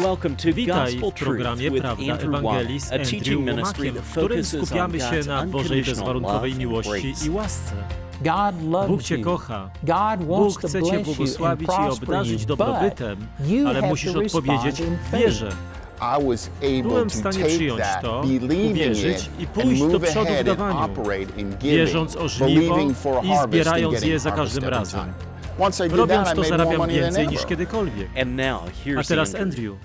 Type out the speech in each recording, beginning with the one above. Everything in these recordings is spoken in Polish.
Welcome to Witaj w programie Prawda Andrew Ewangelii z a Andrew teaching ministry Womakiem, that w którym focuses on skupiamy się God's na Bożej unconditional bezwarunkowej miłości i łasce. God loves Bóg Cię you. kocha. God Bóg wants to chce Cię bless you and błogosławić i prosper obdarzyć you, dobrobytem, but you ale have musisz to odpowiedzieć w wierze. I was able Byłem w to stanie take przyjąć that, to, uwierzyć it, i and pójść do move przodu w ahead and dawaniu, operate in giving, wierząc o żniwo believing for a i harvest and zbierając getting je za harvest każdym razem. Robiąc that, I to zarabiam money than więcej niż kiedykolwiek. And now A here's teraz Andrew.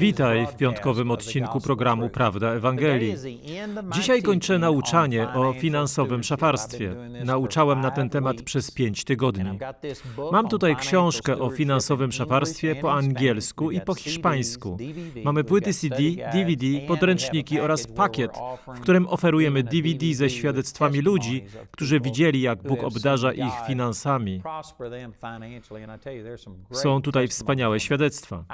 Witaj w piątkowym odcinku programu Prawda Ewangelii. Dzisiaj kończę nauczanie o finansowym szafarstwie. Nauczałem na ten temat przez pięć tygodni. Mam tutaj książkę o finansowym szafarstwie po angielsku i po hiszpańsku. Mamy płyty CD, DVD, podręczniki oraz pakiet, w którym oferujemy DVD ze świadectwami ludzi, którzy widzieli, jak Bóg obdarza ich finansami. Są tutaj wspaniałe świadectwa.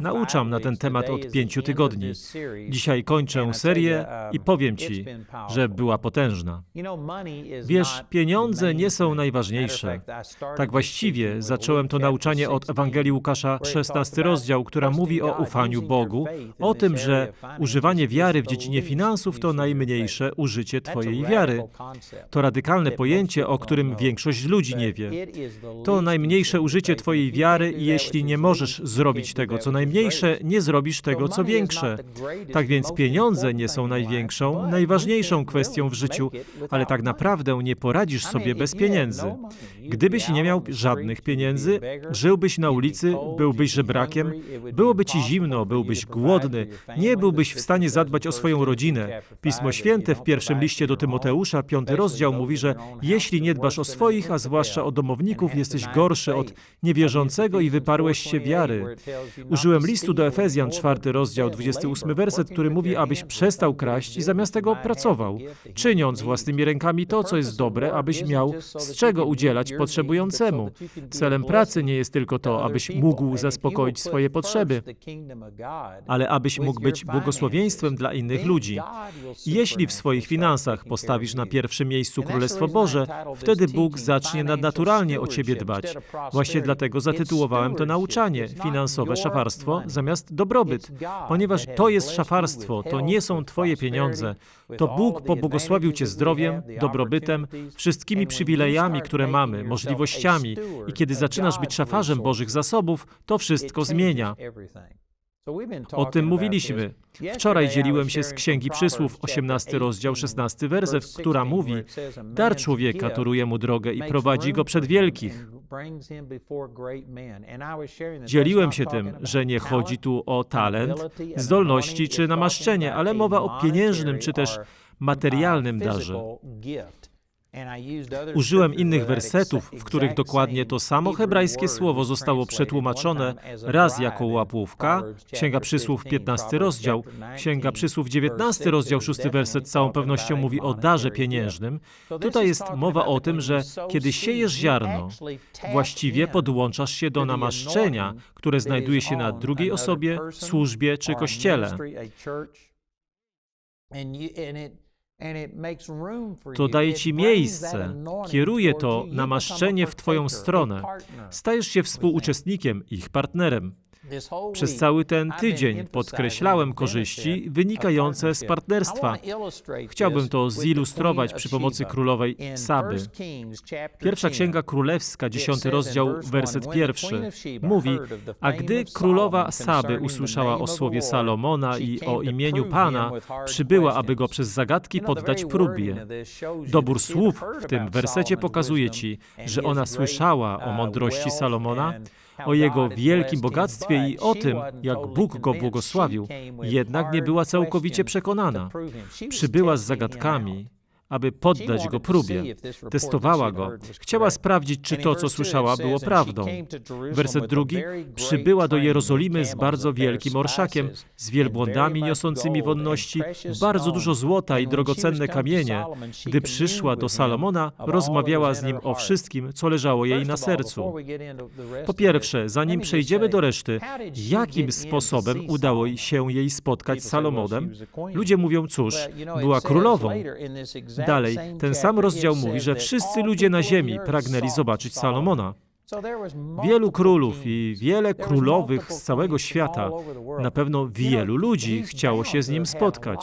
Nauczam na ten temat od pięciu tygodni. Dzisiaj kończę serię i powiem Ci, że była potężna. Wiesz, pieniądze nie są najważniejsze. Tak właściwie zacząłem to nauczanie od Ewangelii Łukasza, 16 rozdział, która mówi o ufaniu Bogu, o tym, że używanie wiary w dziedzinie finansów to najmniejsze użycie Twojej wiary. To radykalne pojęcie, o którym większość ludzi nie wie. To najmniejsze użycie Twojej wiary jeśli nie możesz zrobić tego, co najmniejsze, nie zrobisz tego, co większe. Tak więc pieniądze nie są największą, najważniejszą kwestią w życiu, ale tak naprawdę nie poradzisz sobie bez pieniędzy. Gdybyś nie miał żadnych pieniędzy, żyłbyś na ulicy, byłbyś żebrakiem, byłoby ci zimno, byłbyś głodny, nie byłbyś w stanie zadbać o swoją rodzinę. Pismo Święte w pierwszym liście do Tymoteusza, piąty rozdział mówi, że jeśli nie dbasz o swoich, a zwłaszcza o domowników, jesteś gorszy od niewierzącego i wyparłeś się wiary. Użyłem listu do Efezjan, czwarty rozdział, 28 werset, który mówi, abyś przestał kraść i zamiast tego pracował, czyniąc własnymi rękami to, co jest dobre, abyś miał z czego udzielać potrzebującemu. Celem pracy nie jest tylko to, abyś mógł zaspokoić swoje potrzeby, ale abyś mógł być błogosławieństwem dla innych ludzi. Jeśli w swoich finansach postawisz na pierwszym miejscu Królestwo Boże, wtedy Bóg zacznie nadnaturalnie o ciebie dbać. Właśnie dlatego zatytułowałem to nauczanie Finansowe szafarstwo zamiast dobrobyt, ponieważ to jest szafarstwo, to nie są twoje pieniądze. To Bóg pobłogosławił cię zdrowiem, dobrobytem, wszystkimi przywilejami, które mamy, możliwościami. I kiedy zaczynasz być szafarzem Bożych zasobów, to wszystko zmienia. O tym mówiliśmy. Wczoraj dzieliłem się z Księgi Przysłów, 18 rozdział, 16 werset, która mówi Dar człowieka toruje mu drogę i prowadzi go przed wielkich. Dzieliłem się tym, że nie chodzi tu o talent, zdolności czy namaszczenie, ale mowa o pieniężnym czy też materialnym darze. Użyłem innych wersetów, w których dokładnie to samo hebrajskie słowo zostało przetłumaczone raz jako łapówka, Księga Przysłów 15 rozdział, Księga Przysłów 19 rozdział 6 werset z całą pewnością mówi o darze pieniężnym. Tutaj jest mowa o tym, że kiedy siejesz ziarno, właściwie podłączasz się do namaszczenia, które znajduje się na drugiej osobie, służbie czy kościele. To daje ci miejsce, kieruje to namaszczenie w Twoją stronę. Stajesz się współuczestnikiem, ich partnerem. Przez cały ten tydzień podkreślałem korzyści wynikające z partnerstwa. Chciałbym to zilustrować przy pomocy królowej Saby. Pierwsza Księga Królewska, dziesiąty rozdział, werset pierwszy, mówi, a gdy królowa Saby usłyszała o słowie Salomona i o imieniu Pana, przybyła, aby go przez zagadki poddać próbie. Dobór słów w tym wersecie pokazuje ci, że ona słyszała o mądrości Salomona, o jego wielkim bogactwie i o tym, jak Bóg go błogosławił, jednak nie była całkowicie przekonana. Przybyła z zagadkami, aby poddać go próbie. Testowała go. Chciała sprawdzić, czy to, co słyszała, było prawdą. Werset drugi. Przybyła do Jerozolimy z bardzo wielkim orszakiem, z wielbłądami niosącymi wonności, bardzo dużo złota i drogocenne kamienie. Gdy przyszła do Salomona, rozmawiała z nim o wszystkim, co leżało jej na sercu. Po pierwsze, zanim przejdziemy do reszty, jakim sposobem udało się jej spotkać z Salomonem? Ludzie mówią, cóż, była królową. Dalej, ten sam rozdział mówi, że wszyscy ludzie na ziemi pragnęli zobaczyć Salomona. Wielu królów i wiele królowych z całego świata, na pewno wielu ludzi chciało się z nim spotkać.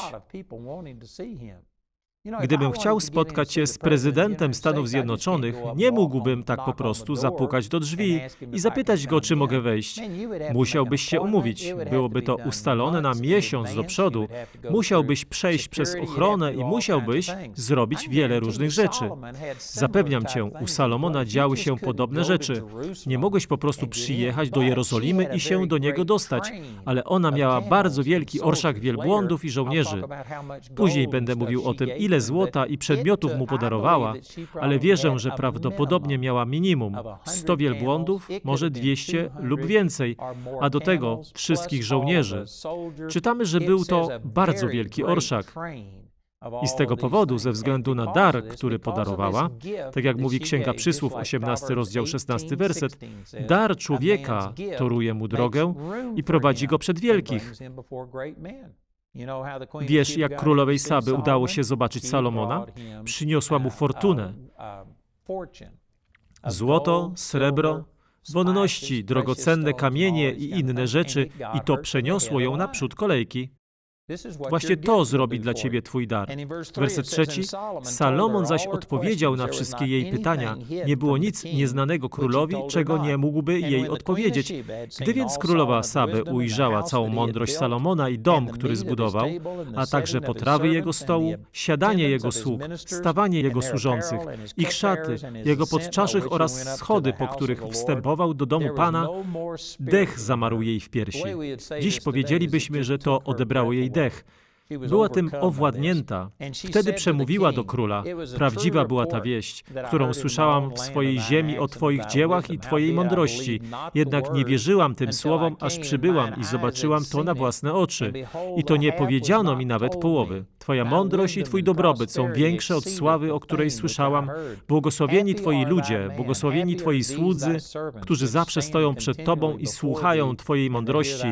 Gdybym chciał spotkać się z prezydentem Stanów Zjednoczonych, nie mógłbym tak po prostu zapukać do drzwi i zapytać go, czy mogę wejść. Musiałbyś się umówić. Byłoby to ustalone na miesiąc do przodu. Musiałbyś przejść przez ochronę i musiałbyś zrobić wiele różnych rzeczy. Zapewniam cię, u Salomona działy się podobne rzeczy. Nie mogłeś po prostu przyjechać do Jerozolimy i się do niego dostać, ale ona miała bardzo wielki orszak wielbłądów i żołnierzy. Później będę mówił o tym, ile złota i przedmiotów mu podarowała, ale wierzę, że prawdopodobnie miała minimum 100 wielbłądów, może 200 lub więcej, a do tego wszystkich żołnierzy. Czytamy, że był to bardzo wielki orszak. I z tego powodu, ze względu na dar, który podarowała, tak jak mówi Księga Przysłów, 18 rozdział 16 werset, dar człowieka toruje mu drogę i prowadzi go przed wielkich. Wiesz, jak królowej Saby udało się zobaczyć Salomona? Przyniosła mu fortunę. Złoto, srebro, wonności, drogocenne kamienie i inne rzeczy, i to przeniosło ją naprzód kolejki. Właśnie to zrobi dla ciebie twój dar. Werset trzeci. Salomon zaś odpowiedział na wszystkie jej pytania. Nie było nic nieznanego królowi, czego nie mógłby jej odpowiedzieć. Gdy więc królowa Saby ujrzała całą mądrość Salomona i dom, który zbudował, a także potrawy jego stołu, siadanie jego sług, stawanie jego służących, ich szaty, jego podczaszych oraz schody, po których wstępował do domu Pana, dech zamarł jej w piersi. Dziś powiedzielibyśmy, że to odebrało jej dech. Była tym owładnięta. Wtedy przemówiła do króla. Prawdziwa była ta wieść, którą słyszałam w swojej ziemi o Twoich dziełach i Twojej mądrości. Jednak nie wierzyłam tym słowom, aż przybyłam i zobaczyłam to na własne oczy. I to nie powiedziano mi nawet połowy. Twoja mądrość i Twój dobrobyt są większe od sławy, o której słyszałam. Błogosławieni Twoi ludzie, błogosławieni Twoi słudzy, którzy zawsze stoją przed Tobą i słuchają Twojej mądrości.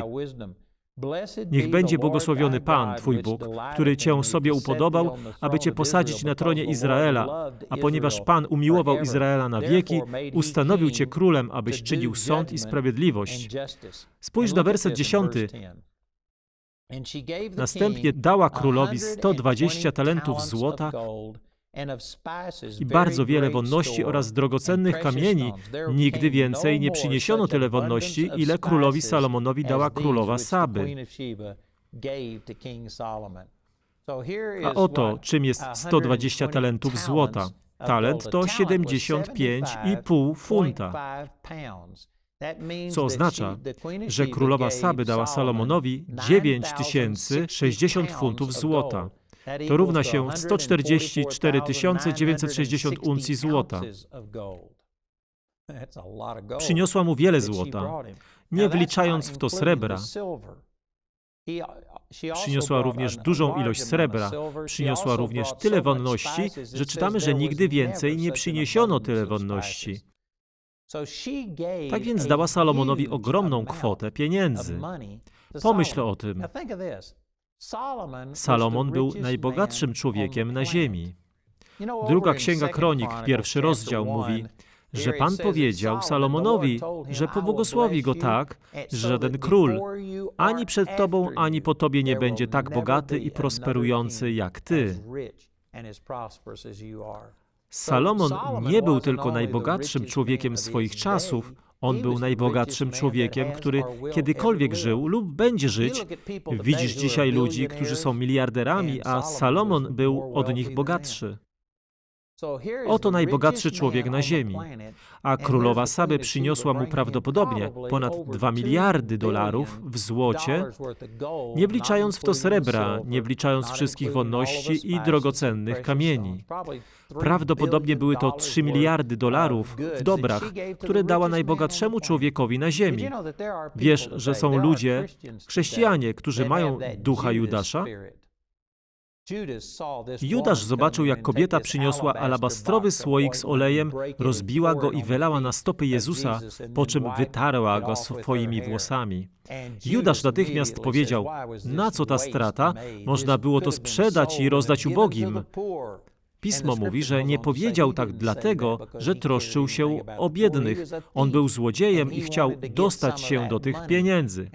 Niech będzie błogosławiony Pan, Twój Bóg, który Cię sobie upodobał, aby Cię posadzić na tronie Izraela, a ponieważ Pan umiłował Izraela na wieki, ustanowił Cię królem, abyś czynił sąd i sprawiedliwość. Spójrz na werset dziesiąty. Następnie dała królowi 120 talentów złota i bardzo wiele wonności oraz drogocennych kamieni. Nigdy więcej nie przyniesiono tyle wonności, ile królowi Salomonowi dała królowa Saby. A oto czym jest 120 talentów złota. Talent to 75,5 funta. Co oznacza, że królowa Saby dała Salomonowi 9060 funtów złota. To równa się 144 960 uncji złota. Przyniosła mu wiele złota, nie wliczając w to srebra. Przyniosła również dużą ilość srebra. Przyniosła również tyle wonności, że czytamy, że nigdy więcej nie przyniesiono tyle wonności. Tak więc dała Salomonowi ogromną kwotę pieniędzy. Pomyśl o tym. Salomon był najbogatszym człowiekiem na ziemi. Druga Księga Kronik, pierwszy rozdział mówi, że Pan powiedział Salomonowi, że pobłogosławi go tak, że żaden król ani przed tobą, ani po tobie nie będzie tak bogaty i prosperujący jak ty. Salomon nie był tylko najbogatszym człowiekiem swoich czasów, on był najbogatszym człowiekiem, który kiedykolwiek żył lub będzie żyć. Widzisz dzisiaj ludzi, którzy są miliarderami, a Salomon był od nich bogatszy. Oto najbogatszy człowiek na ziemi, a królowa Saby przyniosła mu prawdopodobnie ponad 2 miliardy dolarów w złocie, nie wliczając w to srebra, nie wliczając wszystkich wonności i drogocennych kamieni. Prawdopodobnie były to 3 miliardy dolarów w dobrach, które dała najbogatszemu człowiekowi na ziemi. Wiesz, że są ludzie, chrześcijanie, którzy mają ducha Judasza? Judasz zobaczył, jak kobieta przyniosła alabastrowy słoik z olejem, rozbiła go i wylała na stopy Jezusa, po czym wytarła go swoimi włosami. Judasz natychmiast powiedział, na co ta strata? Można było to sprzedać i rozdać ubogim. Pismo mówi, że nie powiedział tak dlatego, że troszczył się o biednych. On był złodziejem i chciał dostać się do tych pieniędzy.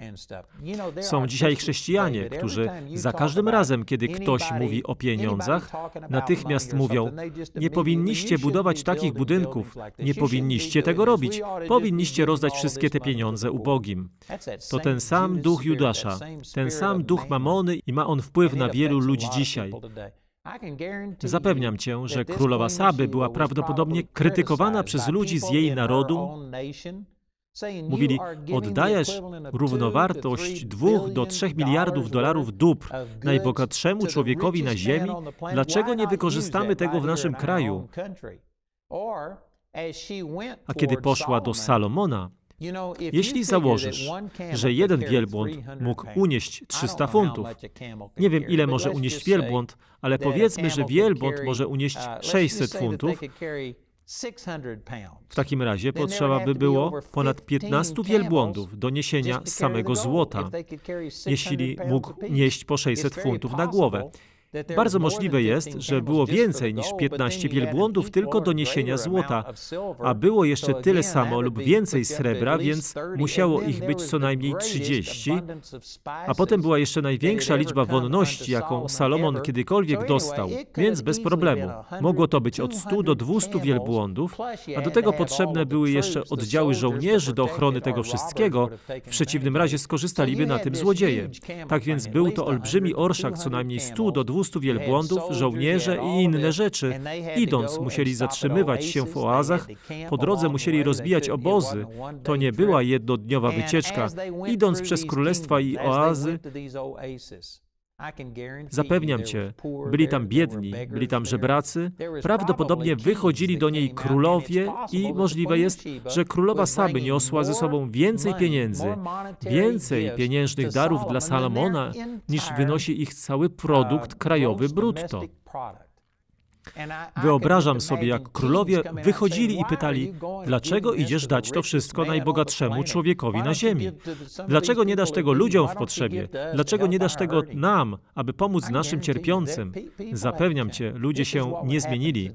Są dzisiaj chrześcijanie, którzy za każdym razem, kiedy ktoś mówi o pieniądzach, natychmiast mówią: Nie powinniście budować takich budynków, nie powinniście tego robić, powinniście rozdać wszystkie te pieniądze ubogim. To ten sam duch Judasza, ten sam duch Mamony i ma on wpływ na wielu ludzi dzisiaj. Zapewniam cię, że królowa Saby była prawdopodobnie krytykowana przez ludzi z jej narodu. Mówili, oddajesz równowartość 2 do 3 miliardów dolarów dóbr najbogatszemu człowiekowi na ziemi, dlaczego nie wykorzystamy tego w naszym kraju? A kiedy poszła do Salomona, jeśli założysz, że jeden wielbłąd mógł unieść 300 funtów, nie wiem ile może unieść wielbłąd, ale powiedzmy, że wielbłąd może unieść 600 funtów, w takim razie potrzeba by było ponad 15 wielbłądów do niesienia samego złota, jeśli mógł nieść po 600 funtów na głowę. Bardzo możliwe jest, że było więcej niż 15 wielbłądów tylko do niesienia złota, a było jeszcze tyle samo lub więcej srebra, więc musiało ich być co najmniej 30, a potem była jeszcze największa liczba wonności, jaką Salomon kiedykolwiek dostał, więc bez problemu. Mogło to być od 100 do 200 wielbłądów, a do tego potrzebne były jeszcze oddziały żołnierzy do ochrony tego wszystkiego, w przeciwnym razie skorzystaliby na tym złodzieje. Tak więc był to olbrzymi orszak co najmniej 100 do 200 wielbłądów, żołnierze i inne rzeczy. Idąc, musieli zatrzymywać się w oazach, po drodze musieli rozbijać obozy. To nie była jednodniowa wycieczka. Idąc przez królestwa i oazy, Zapewniam cię, byli tam biedni, byli tam żebracy, prawdopodobnie wychodzili do niej królowie i możliwe jest, że królowa Saby niosła ze sobą więcej pieniędzy, więcej pieniężnych darów dla Salomona, niż wynosi ich cały produkt krajowy brutto. Wyobrażam sobie, jak królowie wychodzili i pytali, dlaczego idziesz dać to wszystko najbogatszemu człowiekowi na ziemi? Dlaczego nie dasz tego ludziom w potrzebie? Dlaczego nie dasz tego nam, aby pomóc naszym cierpiącym? Zapewniam cię, ludzie się nie zmienili.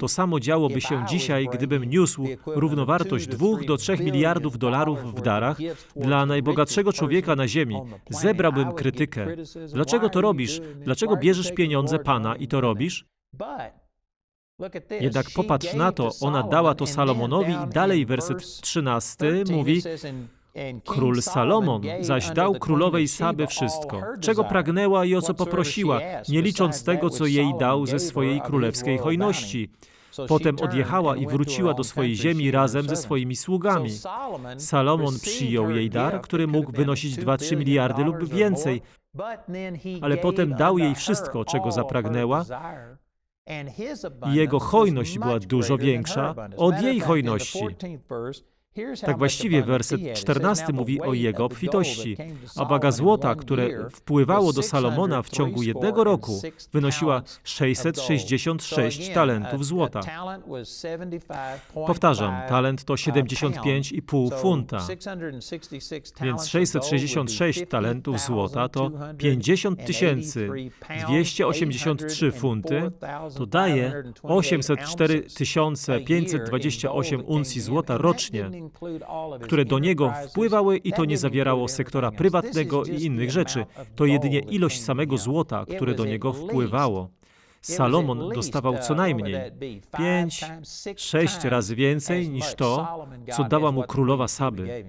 To samo działoby się dzisiaj, gdybym niósł równowartość 2 do 3 miliardów dolarów w darach dla najbogatszego człowieka na ziemi. Zebrałbym krytykę. Dlaczego to robisz? Dlaczego bierzesz pieniądze Pana i to robisz? Jednak popatrz na to, ona dała to Salomonowi i dalej werset 13 mówi Król Salomon zaś dał królowej Saby wszystko, czego pragnęła i o co poprosiła, nie licząc tego, co jej dał ze swojej królewskiej hojności. Potem odjechała i wróciła do swojej ziemi razem ze swoimi sługami. Salomon przyjął jej dar, który mógł wynosić 2-3 miliardy lub więcej, ale potem dał jej wszystko, czego zapragnęła, jego hojność była dużo większa od jej hojności. Tak właściwie werset 14 mówi o jego obfitości, a waga złota, które wpływało do Salomona w ciągu jednego roku, wynosiła 666 talentów złota. Powtarzam, talent to 75,5 funta, więc 666 talentów złota to 50 tysięcy 283 funty, to daje 804 528 uncji złota rocznie które do niego wpływały i to nie zawierało sektora prywatnego i innych rzeczy. To jedynie ilość samego złota, które do niego wpływało. Salomon dostawał co najmniej pięć, sześć razy więcej niż to, co dała mu królowa Saby.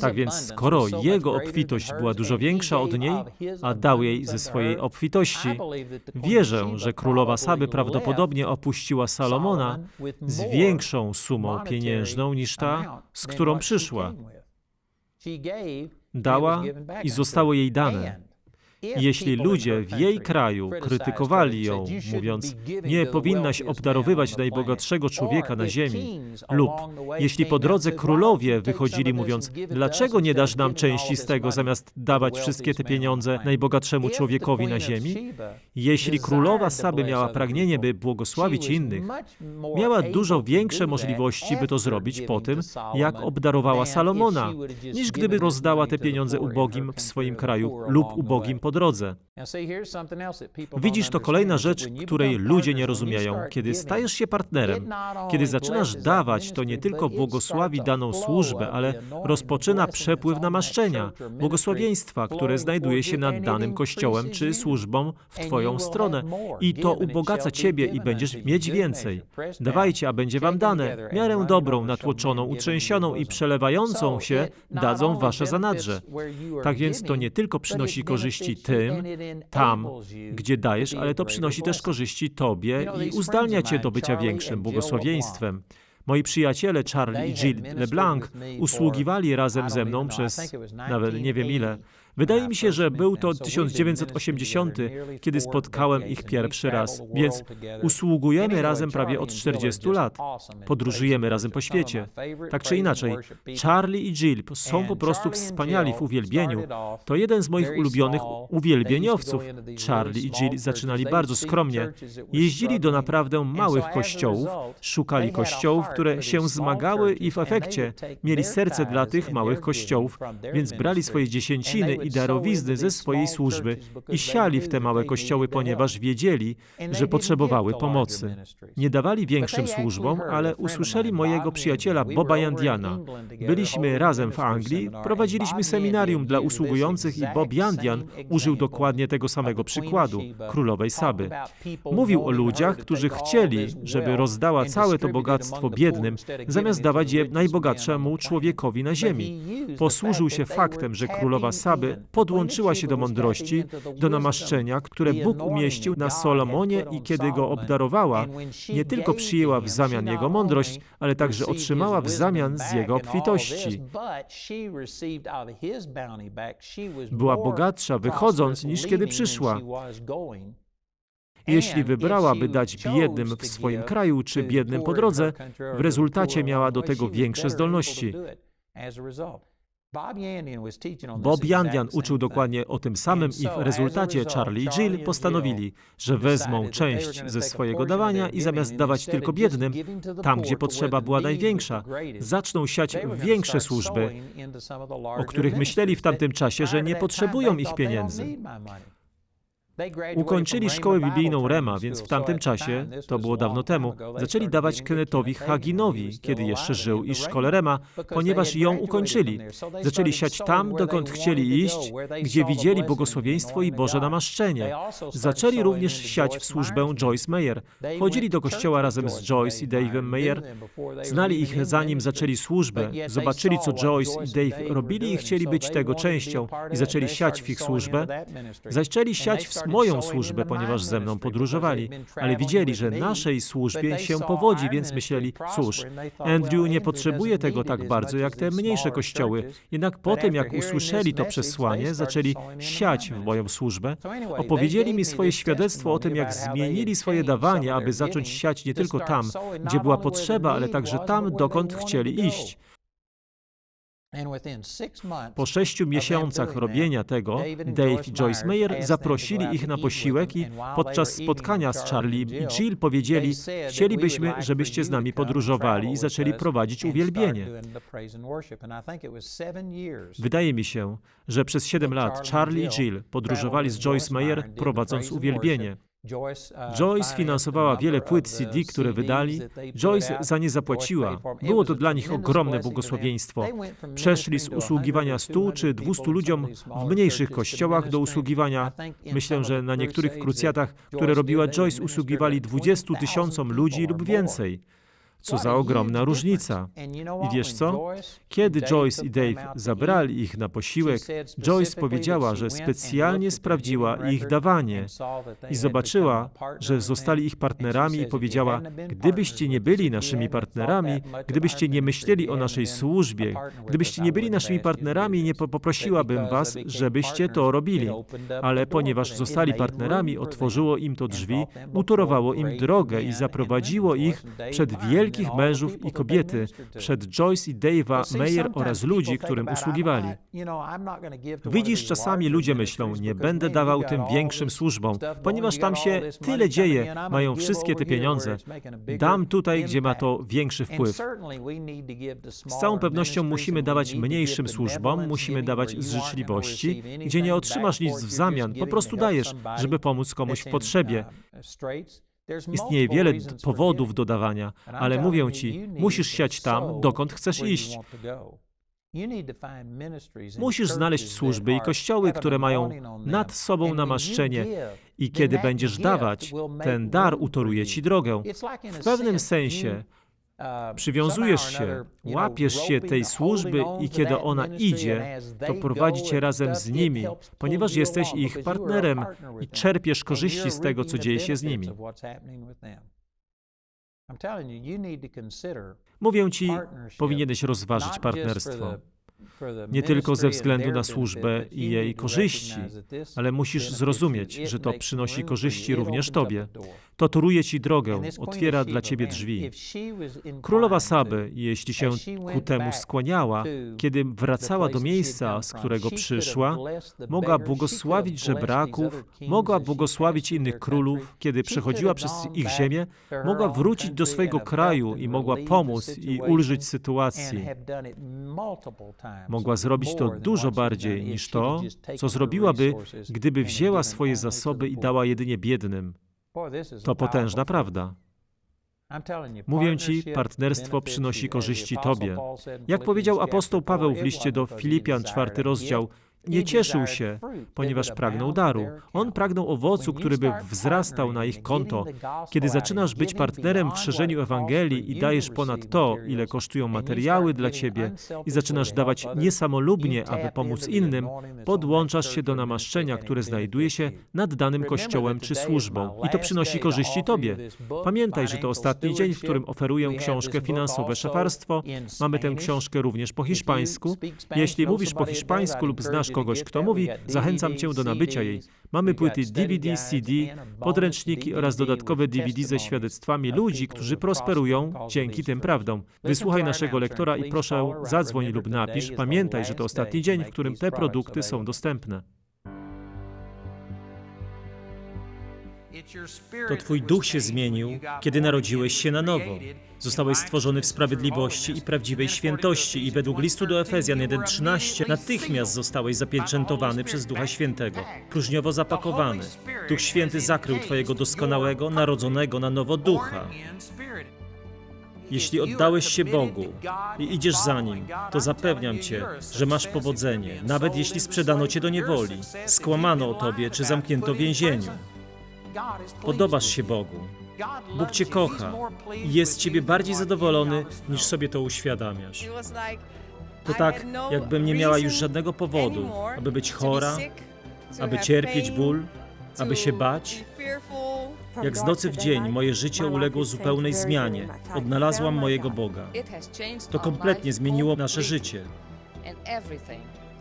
Tak więc, skoro jego obfitość była dużo większa od niej, a dał jej ze swojej obfitości, wierzę, że królowa Saby prawdopodobnie opuściła Salomona z większą sumą pieniężną niż ta, z którą przyszła. Dała i zostało jej dane. Jeśli ludzie w jej kraju krytykowali ją, mówiąc, nie powinnaś obdarowywać najbogatszego człowieka na ziemi, lub jeśli po drodze królowie wychodzili, mówiąc, dlaczego nie dasz nam części z tego, zamiast dawać wszystkie te pieniądze najbogatszemu człowiekowi na ziemi, jeśli królowa Saby miała pragnienie, by błogosławić innych, miała dużo większe możliwości, by to zrobić po tym, jak obdarowała Salomona, niż gdyby rozdała te pieniądze ubogim w swoim kraju. lub ubogim po po drodze. Widzisz, to kolejna rzecz, której ludzie nie rozumieją. Kiedy stajesz się partnerem, kiedy zaczynasz dawać, to nie tylko błogosławi daną służbę, ale rozpoczyna przepływ namaszczenia, błogosławieństwa, które znajduje się nad danym kościołem czy służbą w Twoją stronę. I to ubogaca Ciebie i będziesz mieć więcej. Dawajcie, a będzie Wam dane. Miarę dobrą, natłoczoną, utrzęsioną i przelewającą się dadzą Wasze zanadrze. Tak więc to nie tylko przynosi korzyści tym, tam, gdzie dajesz, ale to przynosi też korzyści Tobie i uzdalnia Cię do bycia większym błogosławieństwem. Moi przyjaciele Charlie i Jill LeBlanc usługiwali razem ze mną przez nawet nie wiem ile. Wydaje mi się, że był to 1980, kiedy spotkałem ich pierwszy raz, więc usługujemy razem prawie od 40 lat. Podróżujemy razem po świecie. Tak czy inaczej, Charlie i Jill są po prostu wspaniali w uwielbieniu. To jeden z moich ulubionych uwielbieniowców. Charlie i Jill zaczynali bardzo skromnie. Jeździli do naprawdę małych kościołów, szukali kościołów, które się zmagały i w efekcie mieli serce dla tych małych kościołów, więc brali swoje dziesięciny i darowizny ze swojej służby i siali w te małe kościoły, ponieważ wiedzieli, że potrzebowały pomocy. Nie dawali większym służbom, ale usłyszeli mojego przyjaciela Boba Jandiana. Byliśmy razem w Anglii, prowadziliśmy seminarium dla usługujących i Bob Jandian użył dokładnie tego samego przykładu, królowej Saby. Mówił o ludziach, którzy chcieli, żeby rozdała całe to bogactwo biednym, zamiast dawać je najbogatszemu człowiekowi na ziemi. Posłużył się faktem, że królowa Saby podłączyła się do mądrości, do namaszczenia, które Bóg umieścił na Solomonie i kiedy go obdarowała, nie tylko przyjęła w zamian jego mądrość, ale także otrzymała w zamian z jego obfitości. Była bogatsza wychodząc niż kiedy przyszła. Jeśli wybrałaby dać biednym w swoim kraju czy biednym po drodze, w rezultacie miała do tego większe zdolności. Bob Yandian uczył dokładnie o tym samym i w rezultacie Charlie i Jill postanowili, że wezmą część ze swojego dawania i zamiast dawać tylko biednym, tam gdzie potrzeba była największa, zaczną siać większe służby, o których myśleli w tamtym czasie, że nie potrzebują ich pieniędzy. Ukończyli szkołę biblijną Rema, więc w tamtym czasie, to było dawno temu, zaczęli dawać Kennethowi Haginowi, kiedy jeszcze żył, i szkole Rema, ponieważ ją ukończyli. Zaczęli siać tam, dokąd chcieli iść, gdzie widzieli błogosławieństwo i Boże namaszczenie. Zaczęli również siać w służbę Joyce Meyer. Chodzili do kościoła razem z Joyce i Dave'em Meyer. Znali ich zanim zaczęli służbę. Zobaczyli, co Joyce i Dave robili i chcieli być tego częścią i zaczęli siać w ich służbę. Zaczęli siać w moją służbę, ponieważ ze mną podróżowali, ale widzieli, że naszej służbie się powodzi, więc myśleli, cóż, Andrew nie potrzebuje tego tak bardzo jak te mniejsze kościoły. Jednak po tym, jak usłyszeli to przesłanie, zaczęli siać w moją służbę, opowiedzieli mi swoje świadectwo o tym, jak zmienili swoje dawanie, aby zacząć siać nie tylko tam, gdzie była potrzeba, ale także tam, dokąd chcieli iść. Po sześciu miesiącach robienia tego, Dave i Joyce Meyer zaprosili ich na posiłek i podczas spotkania z Charlie i Jill powiedzieli, chcielibyśmy, żebyście z nami podróżowali i zaczęli prowadzić uwielbienie. Wydaje mi się, że przez siedem lat Charlie i Jill podróżowali z Joyce Meyer prowadząc uwielbienie. Joyce finansowała wiele płyt CD, które wydali. Joyce za nie zapłaciła. Było to dla nich ogromne błogosławieństwo. Przeszli z usługiwania 100 czy 200 ludziom w mniejszych kościołach do usługiwania. Myślę, że na niektórych krucjatach, które robiła Joyce, usługiwali 20 tysiącom ludzi lub więcej. Co za ogromna różnica. I wiesz co? Kiedy Joyce i Dave zabrali ich na posiłek, Joyce powiedziała, że specjalnie sprawdziła ich dawanie i zobaczyła, że zostali ich partnerami i powiedziała, gdybyście nie byli naszymi partnerami, gdybyście nie myśleli o naszej służbie, gdybyście nie byli naszymi partnerami, nie poprosiłabym was, żebyście to robili. Ale ponieważ zostali partnerami, otworzyło im to drzwi, utorowało im drogę i zaprowadziło ich przed wielkim wielkich mężów i kobiety, przed Joyce i Dave'a Mayer oraz ludzi, którym usługiwali. Widzisz, czasami ludzie myślą, nie będę dawał tym większym służbom, ponieważ tam się tyle dzieje, mają wszystkie te pieniądze. Dam tutaj, gdzie ma to większy wpływ. Z całą pewnością musimy dawać mniejszym służbom, musimy dawać z życzliwości, gdzie nie otrzymasz nic w zamian, po prostu dajesz, żeby pomóc komuś w potrzebie. Istnieje wiele powodów do dawania, ale mówię ci, musisz siać tam, dokąd chcesz iść. Musisz znaleźć służby i kościoły, które mają nad sobą namaszczenie i kiedy będziesz dawać, ten dar utoruje ci drogę. W pewnym sensie przywiązujesz się, łapiesz się tej służby i kiedy ona idzie, to prowadzi cię razem z nimi, ponieważ jesteś ich partnerem i czerpiesz korzyści z tego, co dzieje się z nimi. Mówię ci, powinieneś rozważyć partnerstwo. Nie tylko ze względu na służbę i jej korzyści, ale musisz zrozumieć, że to przynosi korzyści również tobie. To toruje ci drogę, otwiera dla ciebie drzwi. Królowa Saby, jeśli się ku temu skłaniała, kiedy wracała do miejsca, z którego przyszła, mogła błogosławić żebraków, mogła błogosławić innych królów, kiedy przechodziła przez ich ziemię, mogła wrócić do swojego kraju i mogła pomóc i ulżyć sytuacji. Mogła zrobić to dużo bardziej niż to, co zrobiłaby, gdyby wzięła swoje zasoby i dała jedynie biednym. To potężna prawda. Mówię ci, partnerstwo przynosi korzyści Tobie. Jak powiedział apostoł Paweł w liście do Filipian, czwarty rozdział, nie cieszył się, ponieważ pragnął daru. On pragnął owocu, który by wzrastał na ich konto. Kiedy zaczynasz być partnerem w szerzeniu Ewangelii i dajesz ponad to, ile kosztują materiały dla ciebie, i zaczynasz dawać niesamolubnie, aby pomóc innym, podłączasz się do namaszczenia, które znajduje się nad danym kościołem czy służbą. I to przynosi korzyści Tobie. Pamiętaj, że to ostatni dzień, w którym oferuję książkę Finansowe Szefarstwo. Mamy tę książkę również po hiszpańsku. Jeśli mówisz po hiszpańsku lub znasz kogoś, kto mówi, zachęcam Cię do nabycia jej. Mamy płyty DVD, CD, podręczniki oraz dodatkowe DVD ze świadectwami ludzi, którzy prosperują dzięki tym prawdom. Wysłuchaj naszego lektora i proszę zadzwoń lub napisz. Pamiętaj, że to ostatni dzień, w którym te produkty są dostępne. To Twój duch się zmienił, kiedy narodziłeś się na nowo. Zostałeś stworzony w sprawiedliwości i prawdziwej świętości. i według listu do Efezjan 1.13 natychmiast zostałeś zapieczętowany przez Ducha Świętego, próżniowo zapakowany. Duch Święty zakrył Twojego doskonałego, narodzonego na nowo ducha. Jeśli oddałeś się Bogu i idziesz za Nim, to zapewniam Cię, że masz powodzenie, nawet jeśli sprzedano Cię do niewoli, skłamano o Tobie czy zamknięto w więzieniu. Podobasz się Bogu. Bóg Cię kocha i jest Ciebie bardziej zadowolony, niż sobie to uświadamiasz. To tak, jakbym nie miała już żadnego powodu, aby być chora, aby cierpieć ból, aby się bać. Jak z nocy w dzień moje życie uległo zupełnej zmianie. Odnalazłam mojego Boga. To kompletnie zmieniło nasze życie.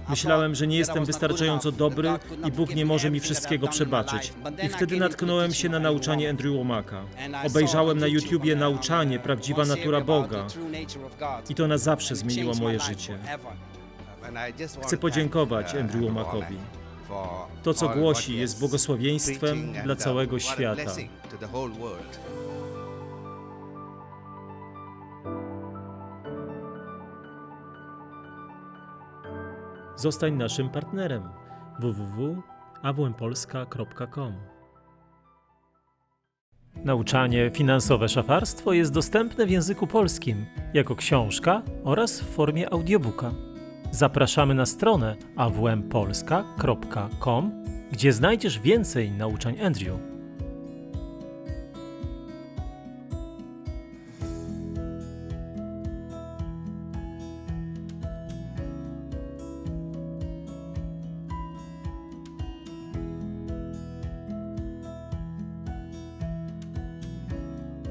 Myślałem, że nie jestem wystarczająco dobry i Bóg nie może mi wszystkiego przebaczyć. I wtedy natknąłem się na nauczanie Andrew Womaka. Obejrzałem na YouTubie nauczanie Prawdziwa Natura Boga i to na zawsze zmieniło moje życie. Chcę podziękować Andrew Womakowi. To, co głosi, jest błogosławieństwem dla całego świata. Zostań naszym partnerem www.awmpolska.com Nauczanie Finansowe Szafarstwo jest dostępne w języku polskim jako książka oraz w formie audiobooka. Zapraszamy na stronę awmpolska.com, gdzie znajdziesz więcej nauczań Andrew.